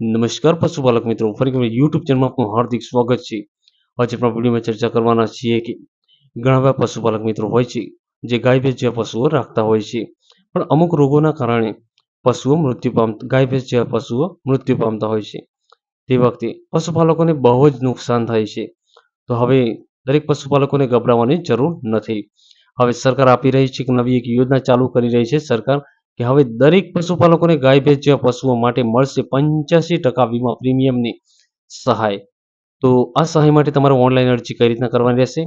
નમસ્કાર પશુપાલક મિત્રો. ફરી એકવાર યુટ્યુબ ચેનલમાં આપનું હાર્દિક સ્વાગત છે. આજે આપણા વિડીયોમાં ચર્ચા કરવાના છીએ કે ઘણા બધા પશુપાલક મિત્રો હોય છે, જે ગાય ભેંસ જેવા પશુઓ રાખતા હોય છે. પણ અમુક રોગોના કારણે પશુઓ મૃત્યુ પામતા ગાય ભેંસ જેવા પશુઓ મૃત્યુ પામતા હોય છે. તે વખતે પશુપાલકોને બહુ જ નુકસાન થાય છે. તો હવે દરેક પશુપાલકોને ગભરાવાની જરૂર નથી. હવે સરકાર આપી રહી છે કે નવી એક યોજના ચાલુ કરી રહી છે. સરકાર કે હવે દરેક પશુપાલકોને ગાય ભેંસ જેવા પશુઓ માટે મળશે પંચ્યાસી ટકા વીમા પ્રીમિયમની સહાય. તો આ સહાય માટે તમારે ઓનલાઈન અરજી કઈ રીતના કરવાની રહેશે?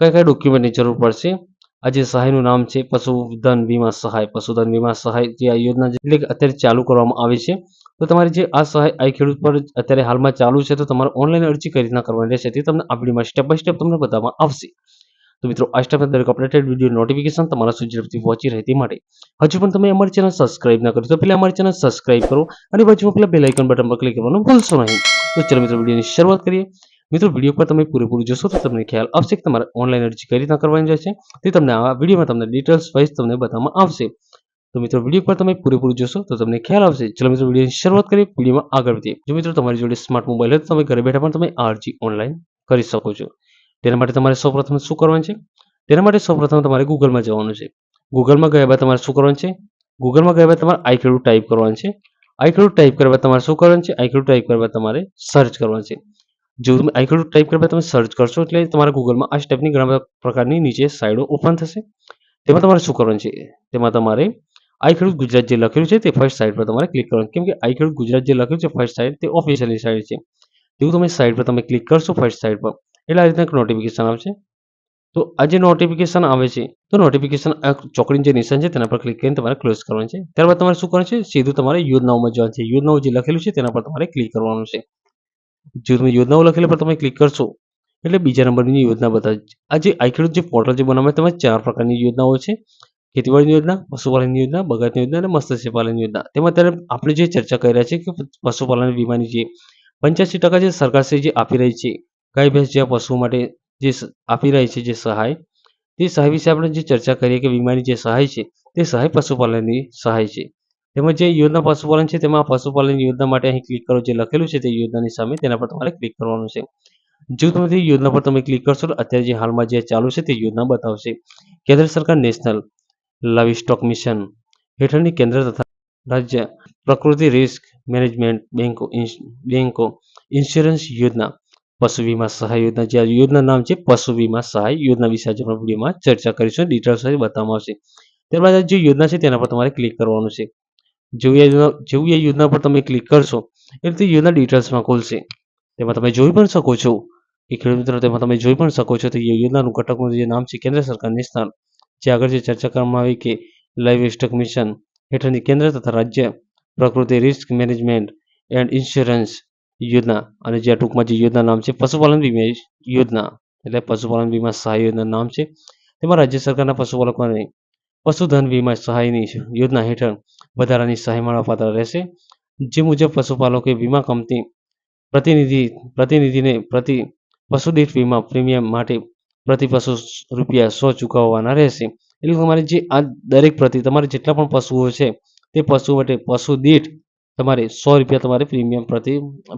કયા કયા ડોક્યુમેન્ટની જરૂર પડશે? આ જે સહાયનું નામ છે, પશુધન વીમા સહાય, પશુધન વીમા સહાય જે આ યોજના એટલે અત્યારે ચાલુ કરવામાં આવી છે, તો તમારી જે આ સહાય આ ખેડૂત પર અત્યારે હાલમાં ચાલુ છે, તો તમારે ઓનલાઈન અરજી કઈ રીતના કરવાની રહેશે તે તમને આ વિડીયોમાં સ્ટેપ બાય સ્ટેપ તમને બતાવવામાં આવશે. તો મિત્રો, આ સ્ટેપના દરેક અપડેટેડ વીડિયો નોટિફિકેશન તમારા સુધી ઝડપથી પહોંચી રહે તે માટે. હજુ પણ તમે અમારી ચેનલ સબસ્ક્રાઇબ ના કરી તો પહેલાં અમારી ચેનલ સબસ્ક્રાઇબ કરો અને બાજુમાં પેલા બેલાઇકન બટન પર ક્લિક કરવાનું ભૂલશો નહીં. તો ચલો મિત્રો, વિડીયોની શરૂઆત કરીએ. મિત્રો, વીડિયો પર તમે પૂરેપૂરું જોશો તો તમને ખ્યાલ આવશે કે તમારે ઓનલાઈન અરજી કઈ રીતના કરવાની રહેશે. તે તમને આ વિડીયોમાં તમને ડિટેલ્સ વાઇઝ તમને બતાવવામાં આવશે. તો મિત્રો, વીડિયો પર તમે પૂરેપૂરું જોશો તો તમને ખ્યાલ આવશે. ચલો મિત્રો, વિડીયોની શરૂઆત કરીએ, વિડીયોમાં આગળ વધીએ. જો મિત્રો, તમારી જોડે સ્માર્ટ મોબાઈલ હોય તો તમે ઘરે બેઠા પણ તમે આ અરજી ઓનલાઈન કરી શકો છો. તેના માટે તમારે સૌપ્રથમ શું કરવાનું છે? તેના માટે સૌપ્રથમ તમારે ગૂગલમાં જવાનું છે. ગૂગલમાં ગયા બાદ તમારે શું કરવાનું છે? ગૂગલમાં ગયા બાદ તમારે આઈક્યુ ટાઈપ કરવાનું છે. આઈક્યુ ટાઈપ કરવા તમારે શું કરવાનું છે? આઈક્યુ ટાઈપ કરવા તમારે સર્ચ કરવાનું છે. જો તમે આઈક્યુ ટાઈપ કરવા તમે સર્ચ કરશો એટલે તમારા ગૂગલમાં આ સ્ટેપની ઘણા બધા પ્રકારની નીચે સાઇડો ઓપન થશે. તેમાં તમારે શું કરવાનું છે? તેમાં તમારે આઈ ખેડૂત ગુજરાત જે લખેલું છે તે ફર્સ્ટ સાઇડ પર તમારે ક્લિક કરવાનું. કેમ કે આઈ ખેડૂત ગુજરાત જે લખ્યું છે ફર્સ્ટ સાઇડ તે ઓફિશિયલી સાઇડ છે. તેવું તમે સાઇડ પર તમે ક્લિક કરશો ફર્સ્ટ સાઇડ પર. એટલે આ રીતના એક નોટિફિકેશન આવશે. તો આ જે નોટિફિકેશન આવે છે, તો નોટિફિકેશન ચોકડીનું જે નિશાન છે તેના પર ક્લિક કરીને તમારે ક્લોઝ કરવાનું છે. ત્યારબાદ તમારે શું કરવાનું છે? સીધું તમારે યોજનાઓમાં જવાનું છે. યોજનાઓ જે લખેલું છે તેના પર તમારે ક્લિક કરવાનું છે. જો તમે યોજનાઓ લખેલી પર તમે ક્લિક કરશો, એટલે બીજા નંબરની યોજના બતાવે આ જે આઈ જે પોર્ટલ જે બનાવે તેમાં ચાર પ્રકારની યોજનાઓ છે. ખેતીવાડીની યોજના, પશુપાલનની યોજના બગાતની યોજના અને મત્સ્ય પાલનની યોજના. તેમાં અત્યારે આપણે જે ચર્ચા કરી રહ્યા છીએ કે પશુપાલન વીમાની જે પંચ્યાસી ટકા જે સરકારશ્રી જે આપી રહી છે ગાય ભેંસ જેવા પશુઓ માટે જે આપી રહી છે, જે સહાય, તે સહાય વિશે આપણે જે ચર્ચા કરીએ કે વીમાની જે સહાય છે, તે સહાય પશુપાલનની સહાય છે. તેમજ જે યોજના પશુપાલન છે, તેમાં પશુપાલન યોજના માટે અહીં ક્લિક કરો, જે લખેલું છે તે યોજનાની સામે, તેના પર તમારે ક્લિક કરવાનું છે. જો તમે યોજના પર તમે ક્લિક કરશો અત્યારે જે હાલમાં જે ચાલુ છે, તે યોજના બતાવશે. કેન્દ્ર સરકાર નેશનલ લાવી સ્ટોક મિશન હેઠળની કેન્દ્ર તથા રાજ્ય પ્રકૃતિ રિસ્ક મેનેજમેન્ટ બેંકો બેંકો, ઇન્સ્યોરન્સ યોજના પશુ વીમા સહાય યોજના, જે યોજના નામ છે પશુ વીમા સહાય યોજના વિશે આજે વિડીયોમાં ચર્ચા કરીશું. ડિટેલ્સ સાથે બતાવવામાં આવશે. ત્યારબાદ જે યોજના છે તેના પર તમારે ક્લિક કરવાનું છે. જેવું આ યોજના એ પર તમે ક્લિક કરશો એટલે તે યોજના ડિટેલ્સમાં ખોલશે. તેમાં તમે જોઈ પણ શકો છો કે ખેડૂત મિત્રો, તેમાં તમે જોઈ પણ શકો છો તો એ યોજનાનું ઘટકનું જે નામ છે કેન્દ્ર સરકારની સ્થાન, જે આગળ જે ચર્ચા કરવામાં આવી કે લાઈવ સ્ટોક મિશન હેઠળની કેન્દ્ર તથા રાજ્ય, પ્રકૃતિ, રિસ્ક મેનેજમેન્ટ એન્ડ ઇન્સ્યોરન્સ યોજના અને જે ટૂંકમાં જે યોજના નામ છે, પશુપાલન વીમા યોજના. એટલે પશુપાલન વીમા સહાય યોજના નામ છે. તેમાં રાજ્ય સરકારના પશુપાલકોને પશુધન વીમા સહાયની યોજના હેઠળ વધારાની સહાય મળવાપાત્ર રહેશે. જે મુજબ પશુપાલકે વીમા કંપની પ્રતિનિધિ, પ્રતિનિધિને પ્રતિ પશુદીઠ વીમા પ્રીમિયમ માટે પ્રતિ પશુ રૂપિયા સો ચૂકવવાના રહેશે. એટલે તમારે જે આ દરેક પ્રતિ, તમારે જેટલા પણ પશુઓ છે, તે પશુ માટે પશુ દીઠ તમારે સો રૂપિયા તમારે પ્રીમિયમ પ્રતિ,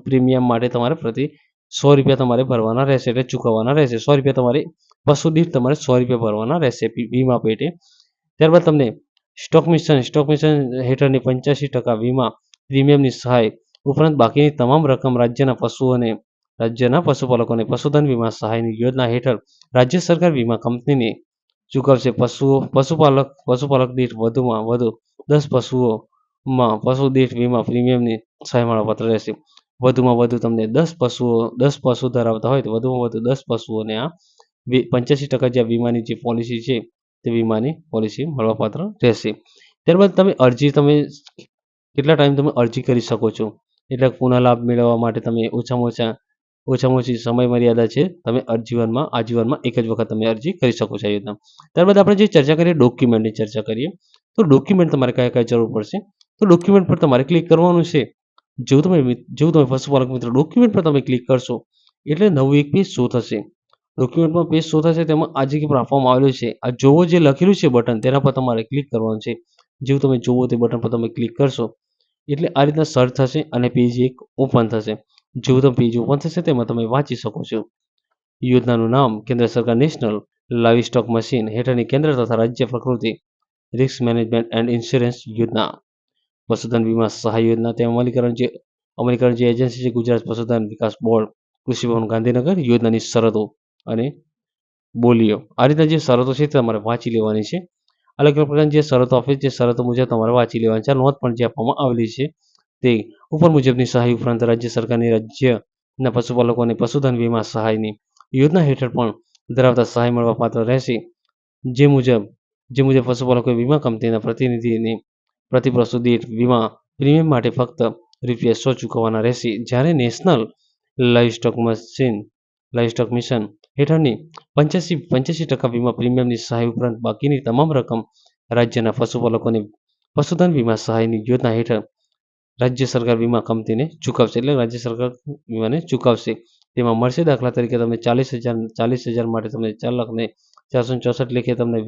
પ્રીમિયમ માટે તમારે પ્રતિ સો રૂપિયા તમારે ભરવાના રહેશે એટલે ચૂકવવાના રહેશે. સો રૂપિયા તમારે પશુ દીઠ તમારે સો રૂપિયા ભરવાના રહેશે વીમા પેટે. ત્યારબાદ તમને સ્ટોક મિશન સ્ટોક મિશન હેઠળની પંચ્યાસી ટકા વીમા પ્રીમિયમની સહાય ઉપરાંત બાકીની તમામ રકમ રાજ્યના પશુઓને રાજ્યના પશુપાલકોને પશુધન વીમા સહાયની યોજના હેઠળ રાજ્ય સરકાર વીમા કંપનીને ચૂકવશે. પશુઓ, પશુપાલક પશુપાલક દીઠ વધુમાં વધુ દસ પશુઓમાં પશુ દીઠ વીમા પ્રીમિયમની સહાય મળવાપાત્ર રહેશે. વધુમાં વધુ તમને દસ પશુઓ, દસ પશુ ધરાવતા હોય તો વધુમાં વધુ દસ પશુઓને આ પંચ્યાસી ટકા જે વીમાની જે પોલિસી છે, તે વીમાની પોલિસી મળવાપાત્ર રહેશે. ત્યારબાદ તમે અરજી, તમે કેટલા ટાઈમ તમે અરજી કરી શકો છો? એટલે પુનઃ લાભ મેળવવા માટે તમે ઓછામાં ઓછા, ઓછામાં ઓછી સમય મર્યાદા છે, તમે જીવનમાં આજીવનમાં એક જ વખત તમે અરજી કરી શકો છો આ રીતના ત્યારબાદ આપણે જે ચર્ચા કરીએ, ડોક્યુમેન્ટની ચર્ચા કરીએ, તો ડોક્યુમેન્ટ તમારે કયા કયા જરૂર પડશે? તો ડોક્યુમેન્ટ પર તમારે ક્લિક કરવાનું છે. જો તમે જો તમે પશુપાલક મિત્રો ડોક્યુમેન્ટ પર તમે ક્લિક કરશો, એટલે નવું એક પેજ શો થશે. ડોક્યુમેન્ટમાં પેજ શો થશે તેમાં આ કે પણ આપવામાં આવેલું છે. આ જોવો જે લખેલું છે બટન તેના પર તમારે ક્લિક કરવાનું છે. જેવું તમે જોવો તે બટન પર તમે ક્લિક કરશો, એટલે આ રીતના સર્ચ થશે અને પેજ એક ઓપન થશે. જેવું તમે પેજ ઓપન થશે તેમાં તમે વાંચી શકો છો. યોજનાનું નામ, કેન્દ્ર સરકાર નેશનલ લાઇવ સ્ટોક મશીન હેઠળની કેન્દ્ર તથા રાજ્ય પ્રકૃતિ રિસ્ક મેનેજમેન્ટ એન્ડ ઇન્સ્યોરન્સ યોજના. પશુધન વીમા સહાય યોજના તે અમલીકરણ જે અમલીકરણ જે એજન્સી છે ગુજરાત પશુધન વિકાસ બોર્ડ, કૃષિ ભવન, ગાંધીનગર, યોજનાની શરતો અને બોલીઓ. આ રીતના જે શરતો છે તે તમારે વાંચી લેવાની છે. અલગ અલગ પ્રકારની જે શરતો આપે તે શરતો મુજબ તમારે વાંચી લેવાની છે. નોંધ પણ જે આપવામાં આવેલી છે તે ઉપર મુજબની સહાય ઉપરાંત રાજ્ય સરકારની રાજ્યના પશુપાલકોને પશુધન વીમા સહાયની યોજના હેઠળ પણ ધરાવતા સહાય મળવા પાત્ર રહેશે. જે મુજબ જે મુજબ પશુપાલકોએ વીમા કંપનીના પ્રતિનિધિને પ્રતિ પ્રસુદી વીમા પ્રીમિયમ માટે ફક્ત રૂપિયા સો ચૂકવવાના રહેશે. જ્યારે national live stock machine live stock mission હેઠળની પંચ્યાસી પંચ્યાસી ટકા વીમા પ્રીમિયમની સહાય ઉપરાંત બાકીની તમામ રકમ રાજ્યના પશુપાલકોને પશુધન વીમા સહાયની યોજના હેઠળ રાજ્ય સરકાર વીમા કંપનીને ચૂકવશે. એટલે રાજ્ય સરકાર વીમાને ચૂકવશે. તેમાં મળશે દાખલા તરીકે તમે ચાલીસ હજાર ચાલીસ હજાર માટે તમને ચાર લાખ ને ચારસો ચોસઠ લેખે તમને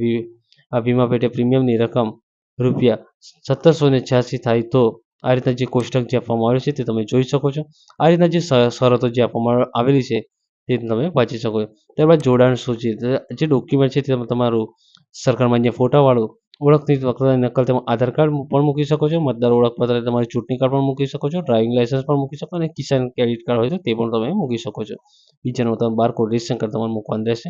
આ વીમા પેટે પ્રીમિયમની રકમ રૂપિયા સત્તરસો ને છ્યાસી થાય તો આ રીતના જે કોષ્ટક જે આપવામાં આવ્યું છે તે તમે જોઈ શકો છો. આ રીતના જે શરતો જે આપવામાં આવેલી છે તે તમે વાંચી શકો છો. ત્યારબાદ જોડાણ શું છે જે ડોક્યુમેન્ટ છે તે તમે તમારું સરકાર માન્ય ફોટાવાળું ઓળખની વખતે નકલ તમે આધાર કાર્ડ પણ મૂકી શકો છો. મતદાર ઓળખપત્ર તમારી ચૂંટણી કાર્ડ પણ મૂકી શકો છો. ડ્રાઇવિંગ લાઇસન્સ પણ મૂકી શકો અને કિસાન ક્રેડિટ કાર્ડ હોય તો તે પણ તમે મૂકી શકો છો. બીજાનું તમે બારકોડ રેશન કાર્ડ તમારે મૂકવાનું રહેશે.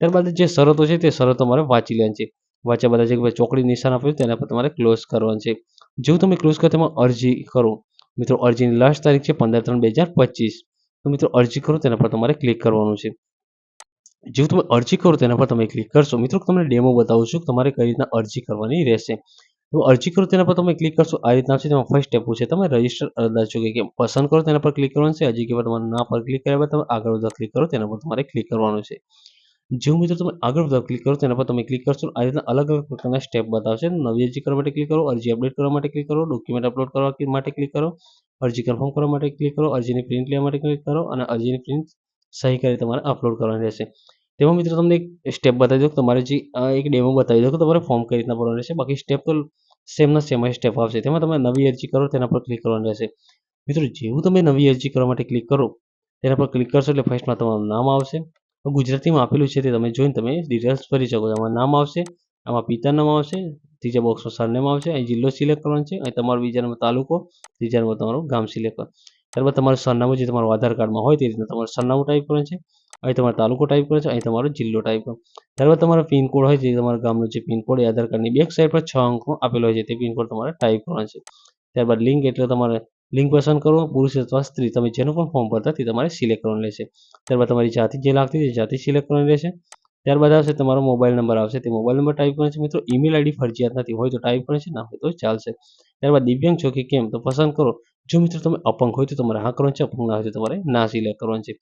ત્યારબાદ જે શરતો છે તે શરતો તમારે વાંચી લેવાની છે. વાંચ્યા બધા જે ચોકડી નિશાન આપ્યું તેના પર તમારે ક્લોઝ કરવાનું છે. જેવું તમે ક્લોઝ કરો તેમાં અરજી કરો. મિત્રો, અરજીની લાસ્ટ તારીખ છે પંદર ત્રણ બે હજાર પચીસ. તો મિત્રો, અરજી કરો તેના પર તમારે ક્લિક કરવાનું છે. જેવું તમે અરજી કરો તેના પર તમે ક્લિક કરશો, મિત્રો તમને ડેમો બતાવું છું તમારે કઈ રીતના અરજી કરવાની રહેશે. તો અરજી કરો તેના પર તમે ક્લિક કરશો, આ રીતના છે તેમાં ફર્સ્ટ સ્ટેપ છે તમે રજિસ્ટર અરજદાર છો કે પસંદ કરો તેના પર ક્લિક કરવાનું છે. હજી કે તમારે ના પર ક્લિક કર્યા બાદ તમે આગળ વધવા ક્લિક કરો, તેના પર તમારે ક્લિક કરવાનું છે. જેવું મિત્રો તમે આગળ વધવા ક્લિક કરો તેના પર તમે ક્લિક કરશો, આ રીતના અલગ અલગ પ્રકારના સ્ટેપ બતાવશે. નવી અરજી કરવા માટે ક્લિક કરો, અરજી અપડેટ કરવા માટે ક્લિક કરો ડોક્યુમેન્ટ અપલોડ કરવા માટે ક્લિક કરો, અરજી કન્ફર્મ કરવા માટે ક્લિક કરો, અરજીની પ્રિન્ટ લેવા માટે ક્લિક કરો અને અરજીની પ્રિન્ટ સહી કરી તમારે અપલોડ કરવાની રહેશે. તેમાં મિત્રો તમને એક સ્ટેપ બતાવી દો કે તમારે જે એક ડેમો બતાવી દો કે તમારે ફોર્મ કઈ રીતના ભરવાનું રહેશે. બાકી સ્ટેપ તો સેમના સેમ સ્ટેપ આવશે. તેમાં તમે નવી અરજી કરો, તેના પર ક્લિક કરવાનું રહેશે. મિત્રો, જેવું તમે નવી અરજી કરવા માટે ક્લિક કરો, તેના પર ક્લિક કરશો એટલે ફર્સ્ટમાં તમારું નામ આવશે. ગુજરાતીમાં આપેલું છે તે તમે જોઈને તમે ડિટેલ્સ ભરી શકો. છો આમાં નામ આવશે, આમાં પિતા નામ આવશે, ત્રીજા બોક્સમાં સરનેમ આવશે, અહીં જિલ્લો સિલેક્ટ કરવાનો છે, અહીં તમારો બીજા નંબર તાલુકો, ત્રીજા નંબર તમારું ગામ સિલેક્ટ કરો. ત્યારબાદ તમારું સરનામું જે તમારું આધાર કાર્ડમાં હોય તે રીતના તમારું સરનામું ટાઈપ કરવાનું છે, અહીં તમારો તાલુકો ટાઈપ કરો છો, અહીં તમારો જિલ્લો ટાઈપ કરો. ત્યારબાદ તમારો પિનકોડ હોય છે તમારા ગામનો જે પિનકોડ એ આધાર કાર્ડની બેક સાઈડ પર છ અંકો આપેલો હોય છે, તે પિનકોડ તમારે ટાઈપ કરવાનો છે. ત્યારબાદ લિંક એટલે તમારે લિંક પસંદ કરો. પુરુષ અથવા સ્ત્રી, તમે જેનું પણ ફોર્મ ભરતા તે તમારે સિલેક્ટ કરવાનું રહેશે. ત્યારબાદ તમારી જાતિ જે લાગતી તે જાતિ સિલેક્ટ કરવાની રહેશે. ત્યારબાદ આવશે તમારો મોબાઈલ નંબર આવશે. તે મોબાઈલ નંબર ટાઈપ કરવાનો છે મિત્રો. ઈમેલ આઈડી ફરજિયાત નથી. હોય તો ટાઈપ કરવાનું છે, ના હોય તો ચાલશે. ત્યારબાદ દિવ્યાંગ છો કે કેમ તો પસંદ કરો. જો મિત્રો તમે અપંગ હોય તો તમારે હા કરવાનું છે. અપંગ ના હોય તો તમારે ના સિલેક્ટ કરવાનું છે.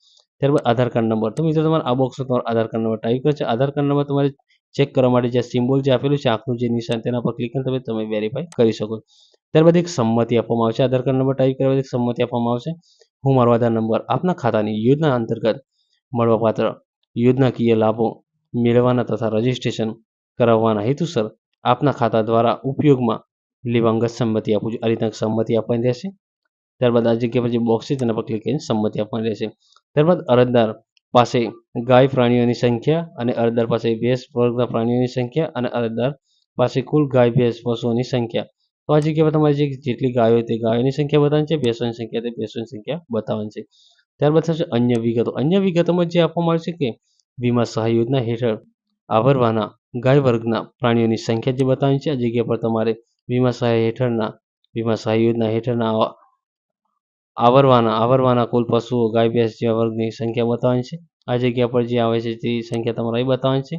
ત્યારબાદ આધાર કાર્ડ નંબર તો મિત્રો તમારે આ બોક્સમાં તમારો આધાર કાર્ડ નંબર ટાઈપ કરવાનો છે. આધાર કાર્ડ નંબર તમારે ચેક કરવા માટે જે સિમ્બોલ જે આપેલું છે, આંખનું જે નિશાન તેના પર ક્લિક કરીને તમે તમે વેરીફાઈ કરી શકો ત્યારબાદ એક સંમતિ આપવામાં આવશે. આધાર કાર્ડ નંબર ટાઈપ કર્યા બાદ એક સંમતિ આપવામાં આવશે. હું મારો આધાર નંબર આપના ખાતાની યોજના અંતર્ગત મળવાપાત્ર યોજનાકીય લાભો મેળવવાના તથા રજિસ્ટ્રેશન કરાવવાના હેતુસર આપના ખાતા દ્વારા ઉપયોગમાં લેવા અંગત સંમતિ આપું છું. આ રીતના સંમતિ આપવાની રહેશે. ત્યારબાદ આ જગ્યા પર જે બોક્સ છે તેના પર ક્લિક કરીને સંમતિ આપવાની રહેશે. ત્યારબાદ અરજદાર પાસે ગાય પ્રાણીઓની સંખ્યા અને અરજદાર પાસે ભેંસ, વર્ગના પ્રાણીઓની સંખ્યા અને અરજદાર પાસે કુલ ગાય, ભેંસ, પશુઓની સંખ્યા. તો આ જગ્યા પર તમારે જે જેટલી ગાયો તે ગાયોની સંખ્યા બતાવવાની છે, ભેંસોની સંખ્યા તે ભેંસોની સંખ્યા બતાવવાની છે. ત્યારબાદ થશે અન્ય વિગતો. અન્ય વિગતોમાં જે આપવામાં આવશે કે વીમા સહાય યોજના હેઠળ આવરવાના ગાય વર્ગના પ્રાણીઓની સંખ્યા જે બતાવવાની છે, આ જગ્યા પર તમારે વીમા સહાય હેઠળના, વીમા સહાય યોજના હેઠળના આવરવાના આવરવાના કુલ પશુઓ, ગાય, ભેંસ, જેવા વર્ગની સંખ્યા બતાવવાની છે. આ જગ્યા પર જે આવે છે તે સંખ્યા તમારે અહીં બતાવવાની છે.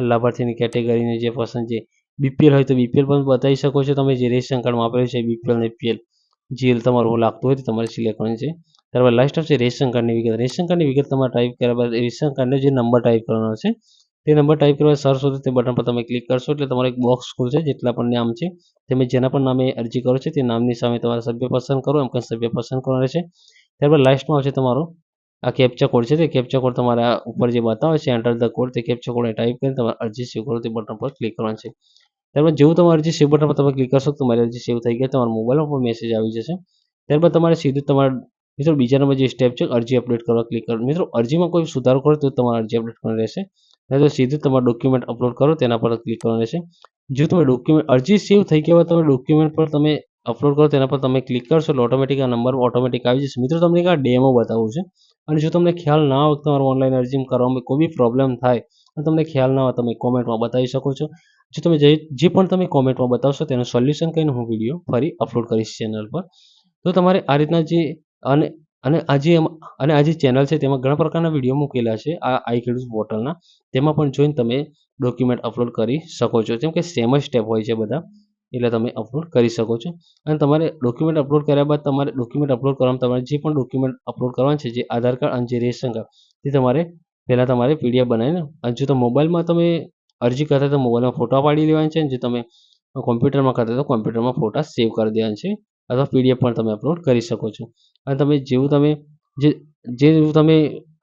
લાભાર્થીની કેટેગરીની જે પસંદ છે બીપીએલ હોય તો બીપીએલ પણ બતાવી શકો છો. તમે જે રેશન કાર્ડમાં આપેલું છે બીપીએલ અને પીએલ જીએલ તમારું લાગતું હોય તો તમારે સિલેક્ટ કરવાનું છે. ત્યારબાદ લાસ્ટ છે રેશન કાર્ડની વિગત. રેશન કાર્ડની વિગત તમારે ટાઈપ કર્યા બાદ રેશન કાર્ડનો જે નંબર ટાઈપ કરવાનો છે, તે નંબર ટાઈપ કરવા સર્ચ શોધો તે બટન પર તમે ક્લિક કરશો એટલે તમારે એક બોક્સ ખુલશે જેટલા પણ નામ છે. તમે જેના પણ નામે અરજી કરો છો તે નામની સામે તમારે સભ્ય પસંદ કરો, એમ કે સભ્ય પસંદ કરવાનો રહેશે. ત્યારબાદ લાસ્ટમાં આવશે તમારો આ કેપ્ચા કોડ છે તે કેપ્ચા કોડ તમારા ઉપર જે બતાવે છે એન્ટર ધ કોડ તે કેપ્ચા કોડ ટાઈપ કરીને તમારે અરજી સ્વીકારો, તે બટન પર ક્લિક કરવાનું છે. ત્યારબાદ જેવું તમારી અરજી સેવ બટન પર તમે ક્લિક કરશો તમારી અરજી સેવ થઈ ગયા તમારા મોબાઈલમાં પણ મેસેજ આવી જશે. ત્યારબાદ તમારે સીધું તમારા, મિત્રો બીજા નંબર જે સ્ટેપ છે, અરજી અપડેટ કરવા ક્લિક કરો. મિત્રો, અરજીમાં કોઈ સુધારો કરો તો જ તમારે અરજી અપડેટ કરવાની રહેશે. નહીં તો સીધું તમારું ડોક્યુમેન્ટ અપલોડ કરો, તેના પર ક્લિક કરવાનું રહેશે. જો તમે ડોક્યુમેન્ટ અરજી સેવ થઈ ગયા તમે ડોક્યુમેન્ટ પર તમે અપલોડ કરો, તેના પર તમે ક્લિક કરશો એટલે ઓટોમેટિક આ નંબર ઓટોમેટિક આવી જશે. મિત્રો, તમને આ ડેમો બતાવું છે. અને જો તમને ખ્યાલ ના હોય તમારું ઓનલાઈન અરજી કરવામાં કોઈ બી પ્રોબ્લેમ થાય તમને ખ્યાલ ના હોય તમે કોમેન્ટમાં બતાવી શકો છો. જો તમે જે જે પણ તમે કોમેન્ટમાં બતાવશો તેનું સોલ્યુશન કહીને હું વીડિયો ફરી અપલોડ કરીશ ચેનલ પર. તો તમારે આ રીતના જે, અને અને આ જે અને આ જે ચેનલ છે તેમાં ઘણા પ્રકારના વીડિયો મૂકેલા છે, આ આઈ ખેડૂત પોર્ટલના તેમાં પણ જોઈને તમે ડોક્યુમેન્ટ અપલોડ કરી શકો છો. જેમ કે સેમ જ સ્ટેપ હોય છે બધા. એટલે તમે અપલોડ કરી શકો છો. અને તમારે ડોક્યુમેન્ટ અપલોડ કર્યા બાદ તમારે ડોક્યુમેન્ટ અપલોડ કરવામાં તમારે જે પણ ડોક્યુમેન્ટ અપલોડ કરવાનું છે, જે આધાર કાર્ડ અને જે રેશન કાર્ડ, તે તમારે પહેલાં તમારે પીડીએફ બનાવીને, અને જો તો મોબાઈલમાં તમે અરજી કરતા તો મોબાઈલમાં ફોટા પાડી લેવાના છે, અને જો તમે કોમ્પ્યુટરમાં કરતા તો કોમ્પ્યુટરમાં ફોટા સેવ કરી દેવાના છે, અથવા પીડીએફ પણ તમે અપલોડ કરી શકો છો. અને તમે જેવું તમે, જે જેવું તમે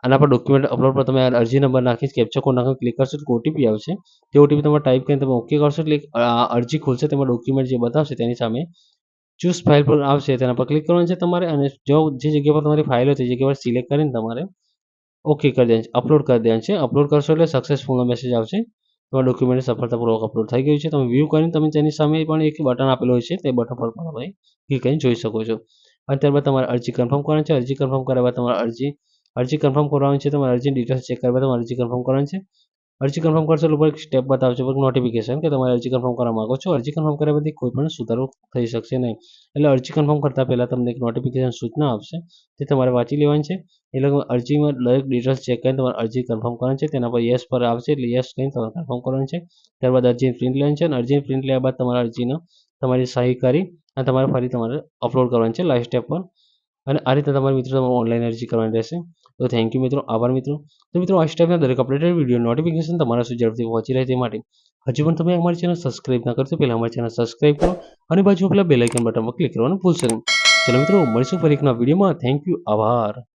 આના પર ડોક્યુમેન્ટ અપલોડ પર તમે અરજી નંબર નાખી કેપ્ચર કોડ નાખી ક્લિક કરશો તો ઓટીપી આવશે તે ઓટીપી તમે ટાઈપ કરીને તમે ઓકે કરશો એટલે અરજી ખુલશે, તેમાં ડોક્યુમેન્ટ જે બતાવશે તેની સામે ચૂઝ ફાઇલ પર આવશે, તેના પર ક્લિક કરવાનું છે તમારે, અને જો જે જગ્યા પર તમારી ફાઇલ હોય, તે જગ્યા પર સિલેક્ટ કરીને તમારે ઓકે કરી દેવાનું છે. અપલોડ કરી દેવાનું છે. અપલોડ કરશો એટલે સક્સેસફુલનો મેસેજ આવશે. તમારું ડોક્યુમેન્ટ સફળતાપૂર્વક અપલોડ થઈ ગયું છે. તમે વ્યૂ કરીને તમે તેની સામે પણ એક બટન આપેલું હોય છે, તે બટન પર પણ તમે ક્લિક કરીને જોઈ શકો છો. અને ત્યારબાદ તમારે અરજી કન્ફર્મ કરવાની છે. અરજી કન્ફર્મ કર્યા બાદ તમારે અરજી અરજી કન્ફર્મ કરવાની છે. તમારે અરજી ડિટેલ્સ ચેક બાદ તમારે અરજી કન્ફર્મ કરવાની છે. અરજી કન્ફર્મ કરશો એટલે એક સ્ટેપ બતાવશે ઉપર નોટિફિકેશન કે તમારે અરજી કન્ફર્મ કરવા માંગો છો. અરજી કન્ફર્મ કર્યા પછી કોઈ પણ સુધારો થઈ શકશે નહીં. એટલે અરજી કન્ફર્મ કરતાં પહેલાં તમને એક નોટિફિકેશન સૂચના આપશે તે તમારે વાંચી લેવાની છે. એ લોકો અરજીમાં દરેક ડિટેલ્સ ચેક કરીને તમારે અરજી કન્ફર્મ કરવાની છે. તેના પર યસ પર આવશે એટલે યસ કહીને તમારે કન્ફર્મ કરવાનું છે. ત્યારબાદ અરજી પ્રિન્ટ લેવાની છે અને અરજી પ્રિન્ટ લેવા બાદ તમારે અરજીનો તમારી સહી કરી અને તમારે ફરી તમારે અપલોડ કરવાની છે લાસ્ટ સ્ટેપ પર. અને આ રીતે તમારે મિત્રો તમારે ઓનલાઈન અરજી કરવાની રહેશે. તો થેન્ક યુ મિત્રો, આભાર મિત્રો. તો મિત્રો, આ સ્ટેપના દરેક અપડેટેડ વીડિયો નોટિફિકેશન તમારા સુધી ઝડપથી પહોંચી રહે તે માટે. હજુ પણ તમે અમારી ચેનલ સબસ્ક્રાઇબ ના કરશો, પહેલાં અમારી ચેનલ સબસ્ક્રાઇબ કરો અને બાજુ પેલા બેલાઇકન બટન પર ક્લિક કરવાનું ભૂલશો નહીં. ચલો મિત્રો, મળીશું ફરી એકના વિડીયોમાં થેન્ક યુ આભાર.